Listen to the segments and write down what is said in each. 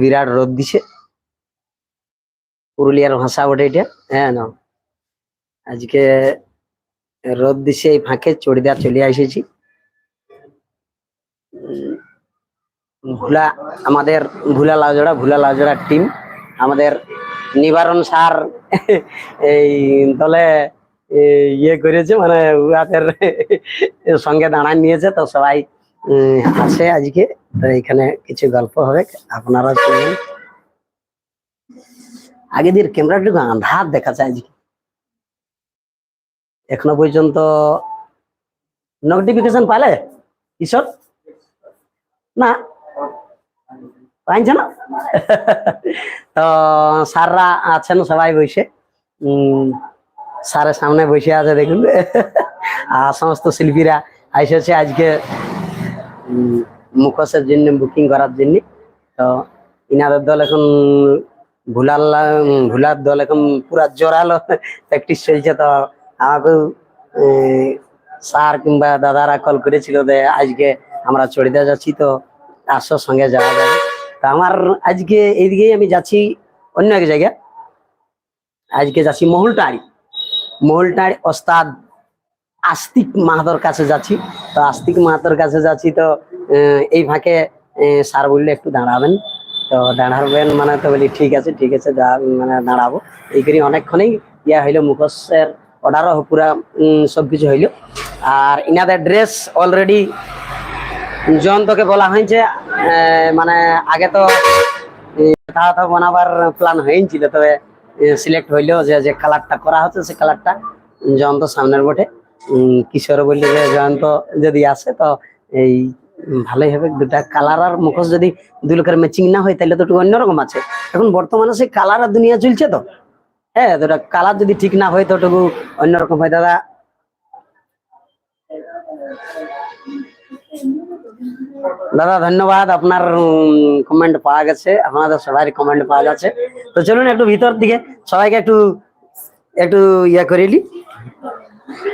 বিরাট রোদ দিছে। পুরুলিয়ার ভাষা ওটা এটা। হ্যাঁ না আজকে রোদ দিছে এই ফাঁকে, চড়িদার চলে এসেছি ভুলা, আমাদের ভুলা লাউজোড়া ভুলা লাউজোড়া টিম আমাদের নিবারণ সার এই দলে ইয়ে করেছে মানে উহাদের সঙ্গে দাঁড়ায় নিয়েছে, তো সবাই আছে আজকে। তো এখানে কিছু গল্প হবে। আপনারা শুনুন। আগে দিয়ে ক্যামেরাটুকু আন্ধার দেখাচ্ছে আজকে। এখনও পর্যন্ত নোটিফিকেশন পালে কিশোর না? পাইছে না? তো স্যাররা আছেন সবাই বসে। স্যারের সামনে বসে আছে দেখুন। আর সমস্ত শিল্পীরা এসেছে আজকে। মুখোশের জন্য বুকিং করার জন্য। তো ইনাদের দল এখন ভুলার ভুলার দল এখন পুরা জোরালো প্র্যাকটিস চলছে। তো আমাকে স্যার কিংবা দাদারা কল করেছিল যে আজকে আমরা চড়িদা যাচ্ছি, তো আসো, সঙ্গে যাওয়া যাবে। তো আমার আজকে এইদিকেই আমি যাচ্ছি অন্য এক জায়গায়। আজকে যাচ্ছি মহুলটাড়ি মহুলটাড়ি ওস্তাদ আস্তিক মাহাতর কাছে যাচ্ছি। তো আস্তিক মাহাতর কাছে যাচ্ছি তো এই ফাঁকে স্যার বললে একটু দাঁড়াবেন। তো দাঁড়াবেন মানে তো বলি, ঠিক আছে ঠিক আছে মানে দাঁড়াবো। এই করি অনেকক্ষণই ইয়া হইল মুখোশের অর্ডারও পুরা সব কিছু হইল। আর ইনাদের ড্রেস অলরেডি জয়ন্তকে বলা হয়েছে মানে আগে তো কথা বানাবার প্ল্যান হয়েছিল তবে সিলেক্ট হইল যে যে কালারটা করা হচ্ছে, সে কালারটা জয়ন্ত সামনের বটে। কিশোর বললে যে জয়ন্ত যদি আসে তো এই ভালোই হবে। দুটা কালার আর মুখোশ যদি দু লোকের ম্যাচিং না হয়, তাহলে তো একটু অন্যরকম আছে। এখন বর্তমানে সেই কালার আর দুনিয়া চলছে তো? হ্যাঁ দুটা কালার যদি ঠিক না হয়, তো একটু অন্যরকম হয়। দাদা দাদা, ধন্যবাদ। আপনার কমেন্ট পাওয়া গেছে। আপনাদের সবাই কমেন্ট পাওয়া যাচ্ছে। তো চলুন একটু ভিতর দিকে সবাইকে একটু একটু ইয়ে করিলি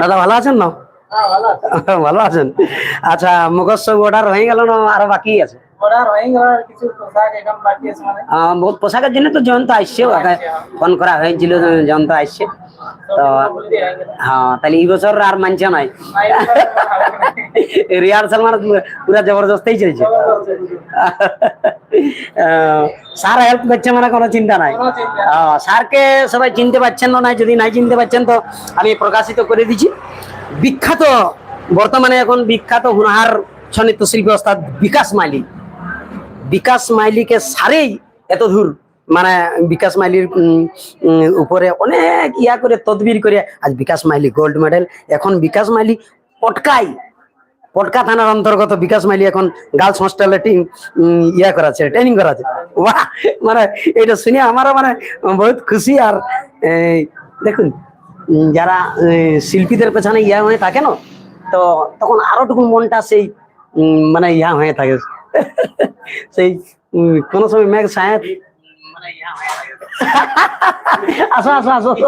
দাদা ভালো আছেন না ভালো আছেন। আচ্ছা মুখস্থ অর্ডার হয়ে গেল না আর বাকি আছে? মানে। পোশাকের জন্য তো জয়ন্ত আসছে ওকে ফোন করা হয়েছিল জয়ন্ত আসছে তো হ্যাঁ তাহলে এই বছর আর মানছে নাই। রিহার্সাল মানে পুরা জবরদস্তই চলছে। স্যার হেল্প করছে মানে কোনো চিন্তা নাই। স্যারকে সবাই চিনতে পারছেন না যদি নাই চিনতে পারছেন তো আমি প্রকাশিত করে দিচ্ছি। বিখ্যাত বর্তমানে এখন বিখ্যাত হুনহার ছনিত্য শিল্পী ওস্তাদ বিকাশ মাইলি বিকাশ মাইলিকে সারেই এত দূর মানে বিকাশ মাইলির উপরে অনেক ইয়া করে তদবির করে, আজ বিকাশ মাইলি গোল্ড মেডেল এখন বিকাশ মাইলি পটকাই। পটকা থানার অন্তর্গত বিকাশ মাইলি এখন গার্লস হোস্টেলে টিম ইয়া করাচ্ছে ট্রেনিং করাচ্ছে। বাহ! মানে এটা শুনে আমারও মানে বহুত খুশি আর দেখুন যারা শিল্পীদের পেছনে ইয়া হয়ে থাকে না, তো তখন আরও টুকু মনটা সেই মানে ইয়া হয়ে থাকে। সেই কোনো সময় মেঘ থাকে। আসো আসো আসো।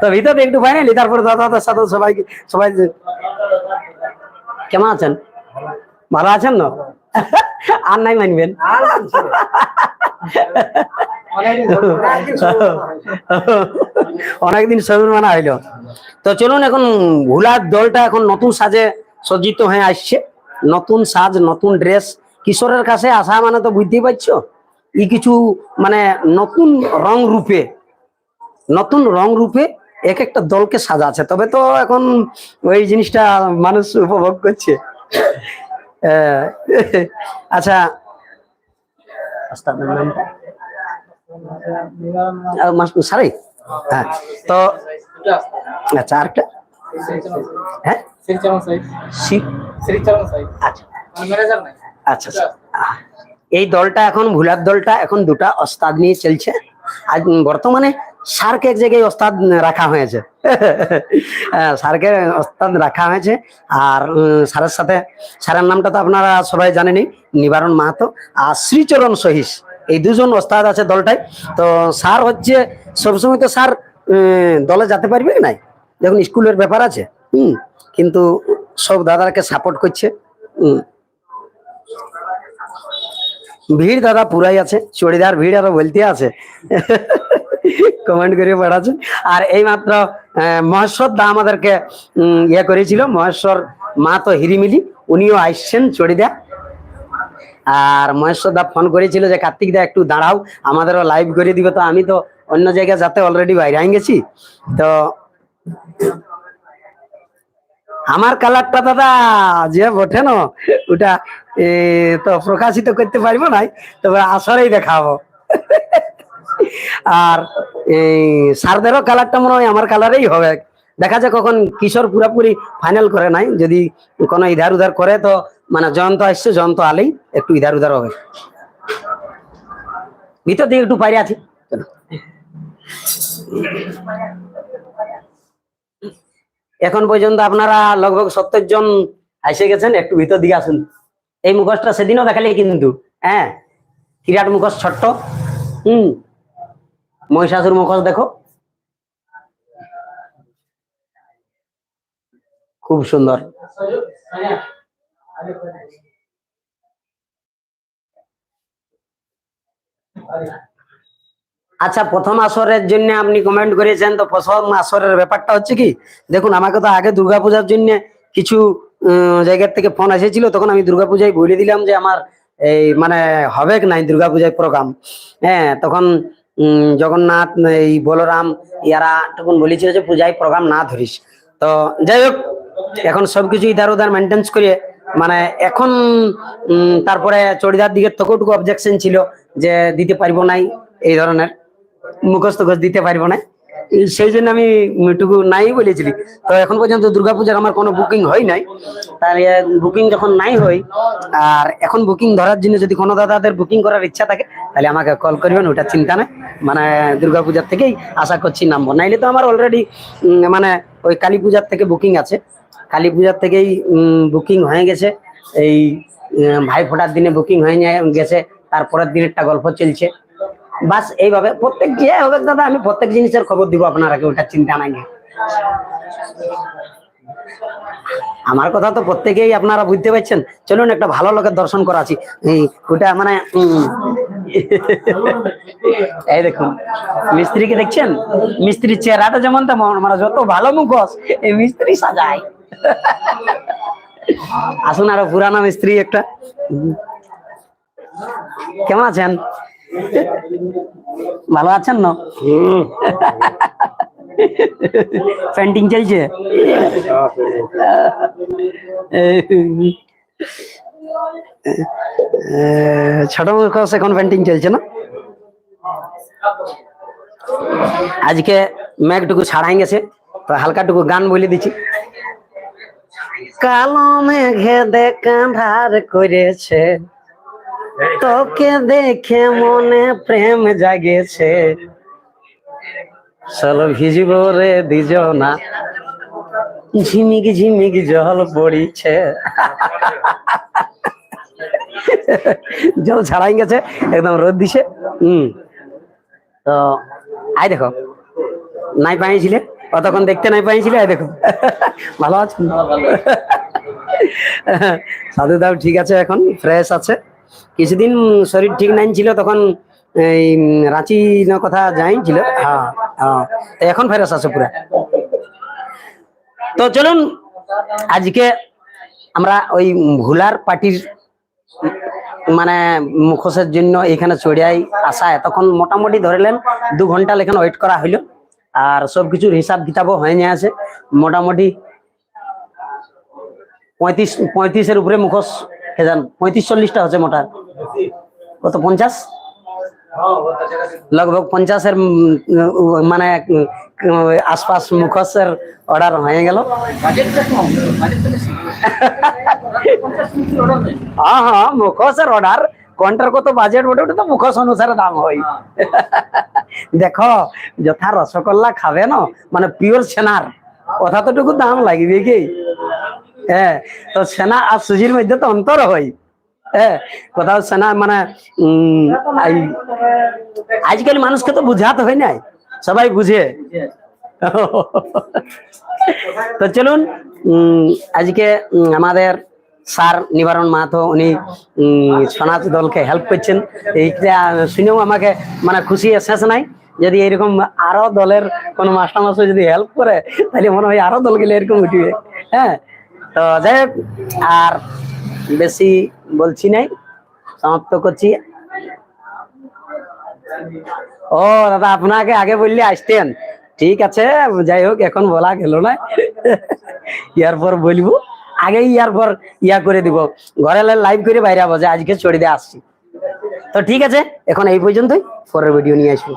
তো ভিতরে একটু ফাইনালি তারপরে দাদাদের সাথে সবাইকে সবাই কেমন আছেন? ভালো আছেন না আর নাই মানবেন? অনেকদিন ছবি মানা হইল তো চলুন এখন ভুলার দলটা এখন নতুন সাজে সজ্জিত হয়ে আসছে। নতুন সাজ নতুন ড্রেস। কিশোরের কাছে আসা মানে তো বুঝতেই পারছ? ই কিছু মানে নতুন রং রূপে নতুন রং রূপে এক একটা দলকে সাজাচ্ছে তবে তো এখন ওই জিনিসটা মানুষ উপভোগ করছে। আচ্ছা ওস্তাদের নামটা? আহ, মাস- সারি হ্যাঁ তো আচ্ছা হ্যাঁ? আচ্ছা। আচ্ছা আচ্ছা। এই দলটা এখন ভুলার দলটা এখন দুটা ওস্তাদ নিয়ে চলছে। আজ বর্তমানে সারকে এক জায়গায় ওস্তাদ রাখা হয়েছে। আহ, সারকে ওস্তাদ রাখা হয়েছে। আর উম, স্যারের সাথে স্যারের নামটা তো আপনারা সবাই জানেনই নিবারণ মাহাতো আর শ্রীচরণ সহিস। এই দুজন ওস্তাদ আছে দলটায়। তো স্যার হচ্ছে, সবসময় তো স্যার দলে যেতে পারবে নাই? দেখুন স্কুলের ব্যাপার আছে, হুম, কিন্তু সব দাদাকে সাপোর্ট করছে ভিড় দাদা পুরাই আছে, চড়িদার ভিড় আরও বলতে আছে। কমেন্ট করে পাঠাচ্ছে আর এই মাত্র মহেশ্বর দা আমাদেরকে ইয়ে করেছিল, মহেশ্বর মা তো হিরিমিলি, উনিও আসছেন চড়িদা আর মহেশ্বর দা ফোন করেছিল যে, কার্তিক দা, একটু দাঁড়াও, আমাদেরও লাইভ করে দিবে। তো আমি তো অন্য জায়গায় যাতে অলরেডি বাইরে আই গেছি। তো আমার কালারটা দাদা, যে বটে না, ওটা তো প্রকাশিত করতে পারব নাই, তবে আসরেই দেখাবো। আর এই সারদেরও কালারটা মনে হয় আমার কালারেই হবে। দেখা যায় কখন কিশোর পুরাপুরি ফাইনাল করে নাই। যদি কোনো ইধার উধার করে, তো মানে জয়ন্ত আসছে, জয়ন্ত আলেই একটু ইধার উধার হবে। ভিতর দিকে একটু বাইরে আছি। এখন পর্যন্ত আপনারা লগভগ সত্তর জন এসে গেছেন, একটু ভিতর দিকে আসুন। এই মুখোশটা সেদিনও দেখালে কিন্তু হ্যাঁ? বিরাট মুখোশ ছোট্ট। হম। মহিষাসুর মুখোশ দেখো। খুব সুন্দর। আচ্ছা প্রথম আসরের জন্য আপনি কমেন্ট করেছেন, তো প্রথম আসরের ব্যাপারটা হচ্ছে কি, দেখুন, আমাকে তো আগে দুর্গাপূজার জন্য কিছু জায়গার থেকে ফোন এসেছিল, তখন আমি দুর্গাপূজায় বলে দিলাম যে আমার এই মানে হবে নাই দুর্গাপূজায় প্রোগ্রাম হ্যাঁ তখন জগন্নাথ, এই বলরাম, ইয়ারা তখন বলেছিল যে পূজায় প্রোগ্রাম না ধরিস। তো যাই হোক, এখন সবকিছু ইধার উধার মেনটেন্স করে মানে এখন তারপরে চড়িদার দিকে তকটুকু অবজেকশন ছিল যে দিতে পারব নাই, এই ধরনের, মুখস্থ দিতে পারব না সেই জন্য আমি টুকু নাই বলেছিলি। তো এখন পর্যন্ত দুর্গাপূজার আমার কোনো বুকিং হয় নাই। তার বুকিং যখন নাই হই আর এখন বুকিং ধরার জন্য যদি কোনো দাদাদের বুকিং করার ইচ্ছা থাকে, তাহলে আমাকে কল করবেন, ওটা চিন্তা নেই। মানে দুর্গাপূজার থেকেই আশা করছি নামবো। নাইলে তো আমার অলরেডি মানে ওই কালী পূজার থেকে বুকিং আছে। কালী পূজার থেকেই বুকিং হয়ে গেছে। এই ভাই ফোটার দিনে বুকিং হয়ে গেছে, তারপরের দিনেরটা গল্প চলছে। বাস এইভাবে, প্রত্যেক যে হবে দাদা, আমি প্রত্যেক জিনিসের খবর দিব আপনারা ওটা চিন্তা নাই। আমার কথা তো প্রত্যেকেই আপনারা বুঝতে পারছেন। চলুন, একটা ভালো লোকের দর্শন করাছি ওটা মানে এই দেখুন, মিস্ত্রিকে দেখছেন? মিস্ত্রির চেহারাটা যেমন তেমন মানে যত ভালো মুখোশ, এই মিস্ত্রি সাজায়। আসুন আরও পুরানো মিস্ত্রি একটা। কেমন আছেন? ভালো আছেন না? পেন্টিং চলছে ছোট মুখোশ এখন পেন্টিং চলছে না? আজকে মেঘটুকু ছাড়াই গেছে, তো হালকাটুকু গান বলে দিচ্ছি। কালো মেঘে দেখার করেছে। তোকে দেখে মনে প্রেম জাগেছে। চলো ভিজিব রে দিজনা। ঝিমিক ঝিমিক জল পড়িছে। জল ছাড়াই গেছে, একদম রোদ দিছে। হম। তো আই দেখো, নাই পাইছিলে? কতক্ষণ দেখতে নাই পাইছিলে? দেখো। ভালো আছেন সাধু দাও, ঠিক আছে এখন ফ্রেশ আছে। কিছুদিন শরীর ঠিক নাই ছিল, তখন এই রাঁচি কথা যাই ছিল। হ্যাঁ হ্যাঁ এখন ফ্রেশ আছে পুরা। তো চলুন, আজকে আমরা ওই ভুলার পার্টির মানে মুখোশের জন্য এখানে চড়িয়াই আসা এতক্ষণ মোটামুটি ধরলেন, দু ঘণ্টা লেখান ওয়েট করা হইল। আর সবকিছুর হিসাব কিতাবও হয়ে নিয়ে আছে। মোটামুটি পঁয়ত্রিশ পঁয়ত্রিশের উপরে মুখোশ কে জান পঁয়ত্রিশ চল্লিশটা হচ্ছে মোটা। কত পঞ্চাশ? লগভগ পঞ্চাশের মানে আশপাশ মুখোশের অর্ডার হয়ে গেল। হ্যাঁ হ্যাঁ মুখোশের অর্ডার কোনটার কত বাজেট ওটা ওটা তো মুখোশ অনুসারে দাম হয়। দেখো যথা রসগোল্লা খাবে না? মানে পিওর ছানার কথা তোটুকু দাম লাগবে কি? হ্যাঁ তো ছানা আর সুজির মধ্যে তো অন্তর হয়। হ্যাঁ কোথাও ছানা মানে আজকাল মানুষকে তো বুঝাতে হয় নাই। সবাই বুঝে। তো চলুন উম, আজকে আমাদের স্যার নিবারণ মাহাতো উনি উম, সনাতন দলকে হেল্প করছেন। এইটা শুনেও আমাকে মানে খুশি শেষ নাই। যদি এরকম আরও দলের কোন মাস্টার যদি হেল্প করে তাহলে মনে হয় আরও দল গেলে এরকম উঠবে। হ্যাঁ তো যাই আর বেশি বলছি নাই সমাপ্ত করছি। ও দাদা আপনাকে আগে বললে আসতেন। ঠিক আছে যাই হোক এখন বলা গেল না। ইয়ার পর বলব। আগে ইয়ার পর ইয়া করে দিব। ঘরে লাইভ করে বাইরে যে আজকে ছড়ি দিয়ে আসছি। তো ঠিক আছে, এখন এই পর্যন্তই। পরের ভিডিও নিয়ে আসব।